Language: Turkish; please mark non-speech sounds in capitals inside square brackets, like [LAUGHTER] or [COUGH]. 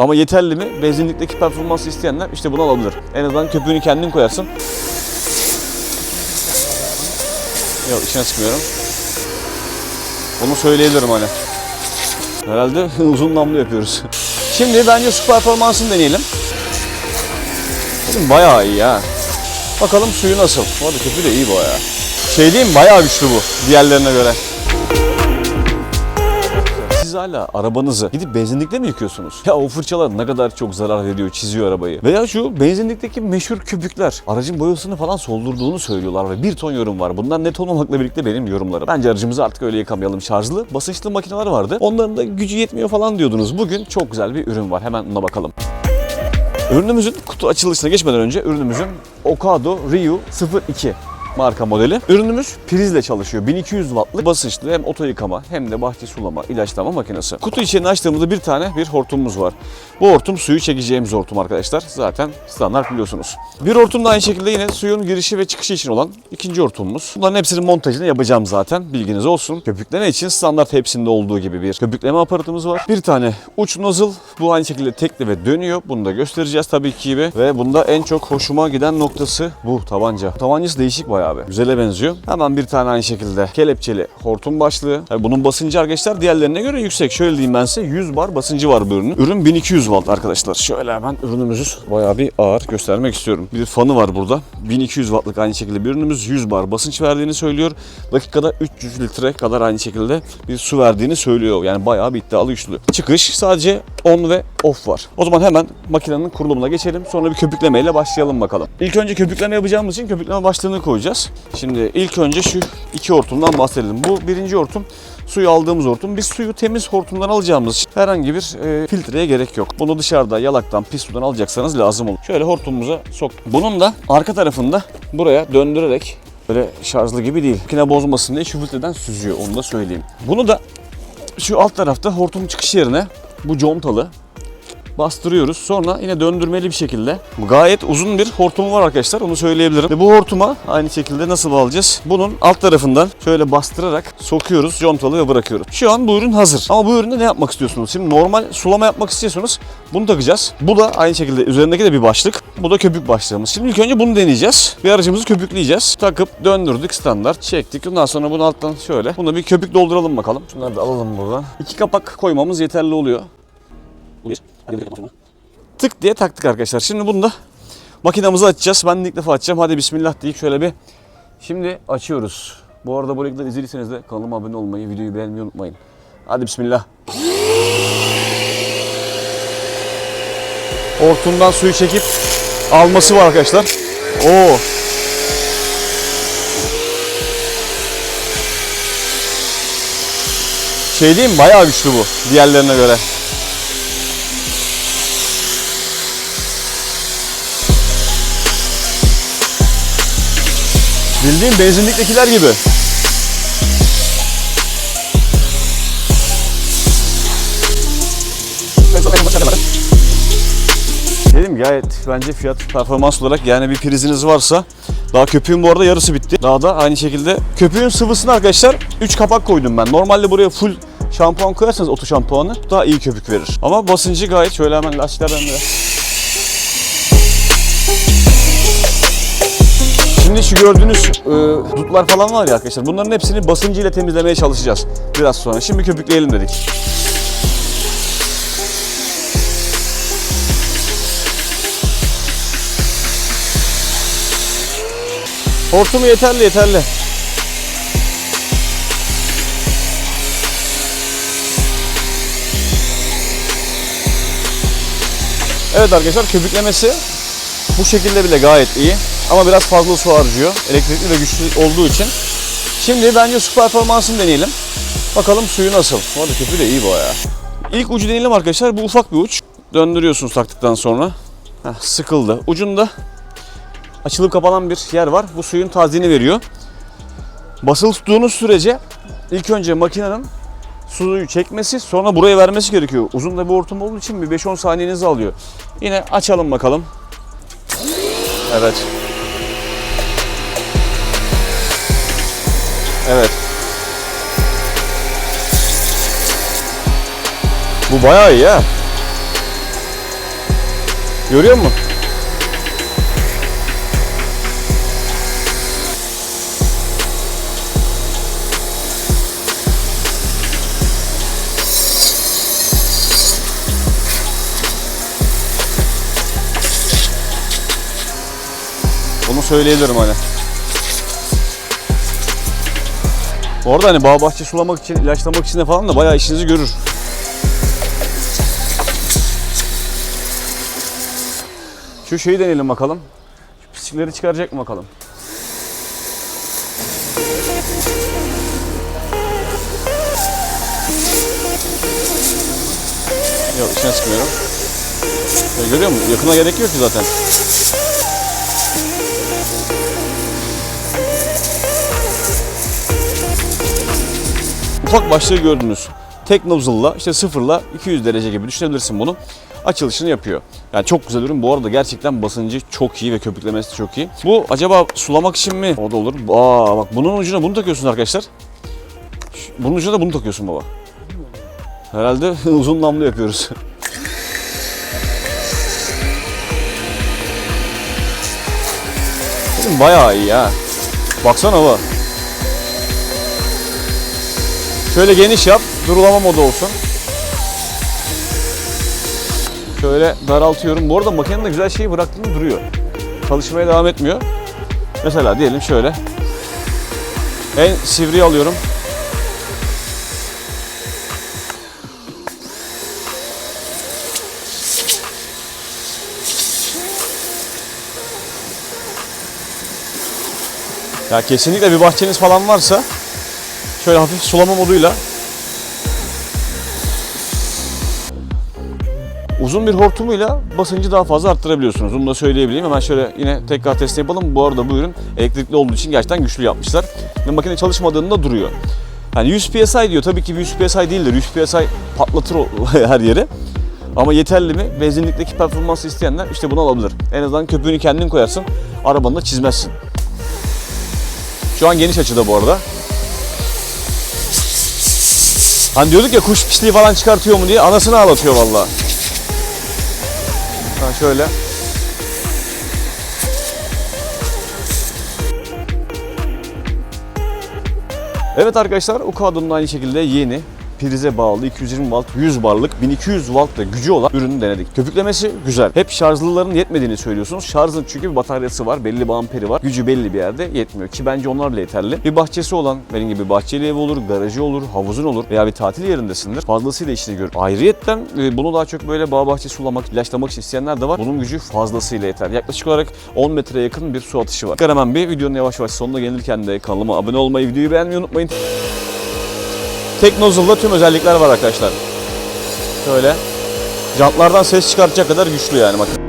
Ama yeterli mi? Benzinlikteki performansı isteyenler işte bunu alabilir. En azından köpüğünü kendin koyarsın. Yok içine sıkmıyorum. Onu söyleyebilirim hani. Herhalde [LAUGHS] uzun namlu yapıyoruz. Şimdi bence su performansını deneyelim. Dedim bayağı iyi ya. Bakalım suyu nasıl. Bu arada köpüğü de iyi bu ya. Şey diyeyim bayağı güçlü bu diğerlerine göre. Siz hala arabanızı gidip benzinlikte mi yıkıyorsunuz? Ya o fırçalar ne kadar çok zarar veriyor, çiziyor arabayı. Veya şu benzinlikteki meşhur köpükler aracın boyasını falan soldurduğunu söylüyorlar ve bir ton yorum var. Bunlar net olmamakla birlikte benim yorumlarım. Bence aracımızı artık öyle yıkamayalım. Şarjlı, basınçlı makineler vardı. Onların da gücü yetmiyor falan diyordunuz. Bugün çok güzel bir ürün var. Hemen ona bakalım. Ürünümüzün kutu açılışına geçmeden önce ürünümüzün Okado Ryu 02 marka modeli. Ürünümüz prizle çalışıyor. 1200 wattlık basınçlı hem oto yıkama hem de bahçe sulama, ilaçlama makinesi. Kutu içini açtığımızda bir tane bir hortumumuz var. Bu hortum suyu çekeceğimiz hortum arkadaşlar. Zaten standart biliyorsunuz. Bir hortum da aynı şekilde yine suyun girişi ve çıkışı için olan ikinci hortumumuz. Bunların hepsinin montajını yapacağım zaten. Bilginiz olsun. Köpükleme için standart hepsinde olduğu gibi bir köpükleme aparatımız var. Bir tane uç nozzle. Bu aynı şekilde tekli ve dönüyor. Bunu da göstereceğiz tabii ki gibi. Ve bunda en çok hoşuma giden noktası bu tabanca. Tabancası değişik bayağı bir. Güzele benziyor. Hemen bir tane aynı şekilde kelepçeli hortum başlığı. Tabii bunun basıncı arkadaşlar diğerlerine göre yüksek. Şöyle diyeyim ben size 100 bar basıncı var bu ürünün. Ürün 1200 watt arkadaşlar. Şöyle hemen ürünümüzü bayağı bir ağır göstermek istiyorum. Bir fanı var burada. 1200 wattlık aynı şekilde bir ürünümüz 100 bar basınç verdiğini söylüyor. Dakikada 300 litre kadar aynı şekilde bir su verdiğini söylüyor. Yani bayağı bir iddialı güçlü. Çıkış sadece on ve off var. O zaman hemen makinenin kurulumuna geçelim. Sonra bir köpüklemeyle başlayalım bakalım. İlk önce köpükleme yapacağımız için köpükleme başlığını koyacağız. Şimdi ilk önce şu iki hortumdan bahsedelim. Bu birinci hortum suyu aldığımız hortum. Biz suyu temiz hortumdan alacağımız için herhangi bir e, filtreye gerek yok. Bunu dışarıda yalaktan, pis sudan alacaksanız lazım olur. Şöyle hortumumuza sok. Bunun da arka tarafında buraya döndürerek böyle şarjlı gibi değil. Makine bozmasın diye şu filtreden süzüyor onu da söyleyeyim. Bunu da şu alt tarafta hortum çıkış yerine bu contalı bastırıyoruz. Sonra yine döndürmeli bir şekilde. Gayet uzun bir hortumu var arkadaşlar onu söyleyebilirim. Ve bu hortuma aynı şekilde nasıl bağlayacağız? Bunun alt tarafından şöyle bastırarak sokuyoruz contalı ve bırakıyoruz. Şu an bu ürün hazır. Ama bu üründe ne yapmak istiyorsunuz? Şimdi normal sulama yapmak istiyorsanız bunu takacağız. Bu da aynı şekilde üzerindeki de bir başlık. Bu da köpük başlığımız. Şimdi ilk önce bunu deneyeceğiz. Bir aracımızı köpükleyeceğiz. Takıp döndürdük standart. Çektik. Ondan sonra bunu alttan şöyle. Buna bir köpük dolduralım bakalım. Şunları da alalım buradan. İki kapak koymamız yeterli oluyor. Tık diye taktık arkadaşlar. Şimdi bunu da makinamızı açacağız. Ben de ilk defa açacağım. Hadi bismillah deyip şöyle bir. Şimdi açıyoruz. Bu arada bu linkleri izlediyseniz de kanalıma abone olmayı, videoyu beğenmeyi unutmayın. Hadi bismillah. Hortumdan suyu çekip alması var arkadaşlar. Oo. Şey diyeyim bayağı güçlü bu diğerlerine göre. Bildiğin benzinliktekiler gibi. Dedim gayet bence fiyat performans olarak yani bir priziniz varsa daha köpüğün bu arada yarısı bitti. Daha da aynı şekilde köpüğün sıvısını arkadaşlar 3 kapak koydum ben. Normalde buraya full şampuan koyarsanız oto şampuanı daha iyi köpük verir. Ama basıncı gayet şöyle hemen lastiklerden de. Şimdi şu gördüğünüz e, dutlar falan var ya arkadaşlar. Bunların hepsini basıncıyla temizlemeye çalışacağız biraz sonra. Şimdi köpükleyelim dedik. Hortumu yeterli yeterli. Evet arkadaşlar köpüklemesi bu şekilde bile gayet iyi. Ama biraz fazla su harcıyor. Elektrikli ve güçlü olduğu için. Şimdi bence su performansını deneyelim. Bakalım suyu nasıl. Bu arada köpüğü de iyi bu ya. İlk ucu deneyelim arkadaşlar. Bu ufak bir uç. Döndürüyorsunuz taktıktan sonra. Heh, sıkıldı. Ucunda açılıp kapanan bir yer var. Bu suyun tazini veriyor. Basılı tuttuğunuz sürece ilk önce makinenin suyu çekmesi sonra buraya vermesi gerekiyor. Uzun da bir hortum olduğu için bir 5-10 saniyenizi alıyor. Yine açalım bakalım. Evet. Evet. Bu bayağı iyi ya. Görüyor musun? Bunu söyleyebilirim hani. Bu arada hani bağ bahçe sulamak için, ilaçlamak için de falan da bayağı işinizi görür. Şu şeyi deneyelim bakalım. Şu pislikleri çıkaracak mı bakalım. Yok içine sıkmıyorum. Ya görüyor musun? Yakına gerek yok ki zaten. Ufak başlığı gördünüz. Tek nozzle'la işte sıfırla 200 derece gibi düşünebilirsin bunu. Açılışını yapıyor. Yani çok güzel ürün. Bu arada gerçekten basıncı çok iyi ve köpüklemesi çok iyi. Bu acaba sulamak için mi? O da olur. Aa bak bunun ucuna bunu takıyorsun arkadaşlar. Bunun ucuna da bunu takıyorsun baba. Herhalde [LAUGHS] uzun namlu yapıyoruz. Bayağı iyi ha. Baksana baba. Şöyle geniş yap, durulama modu olsun. Şöyle daraltıyorum. Bu arada makinenin de güzel şeyi bıraktığında duruyor. Çalışmaya devam etmiyor. Mesela diyelim şöyle. En sivriyi alıyorum. Ya kesinlikle bir bahçeniz falan varsa şöyle hafif sulama moduyla uzun bir hortumuyla basıncı daha fazla arttırabiliyorsunuz. Bunu da söyleyebileyim. Hemen şöyle yine tekrar test yapalım. Bu arada bu ürün elektrikli olduğu için gerçekten güçlü yapmışlar. Ve makine çalışmadığında duruyor. Yani 100 PSI diyor. Tabii ki 100 PSI değildir. 100 PSI patlatır [LAUGHS] her yeri. Ama yeterli mi? Benzinlikteki performansı isteyenler işte bunu alabilir. En azından köpüğünü kendin koyarsın. Arabanı da çizmezsin. Şu an geniş açıda bu arada. Hani diyorduk ya kuş pisliği falan çıkartıyor mu diye anasını ağlatıyor vallahi. Ha şöyle. Evet arkadaşlar Ukado'nun aynı şekilde yeni prize bağlı 220 watt 100 barlık 1200 watt da gücü olan ürünü denedik. Köpüklemesi güzel. Hep şarjlıların yetmediğini söylüyorsunuz. Şarjın çünkü bir bataryası var, belli bir amperi var. Gücü belli bir yerde yetmiyor ki bence onlar bile yeterli. Bir bahçesi olan, benim gibi bahçeli evi olur, garajı olur, havuzun olur veya bir tatil yerindesindir. Fazlasıyla işini görür. Ayrıyetten e, bunu daha çok böyle bağ bahçe sulamak, ilaçlamak için isteyenler de var. Bunun gücü fazlasıyla yeter. Yaklaşık olarak 10 metreye yakın bir su atışı var. Hemen bir videonun yavaş yavaş sonuna gelirken de kanalıma abone olmayı, videoyu beğenmeyi unutmayın. Tek nozzle'da tüm özellikler var arkadaşlar. Şöyle. Jantlardan ses çıkartacak kadar güçlü yani bakın.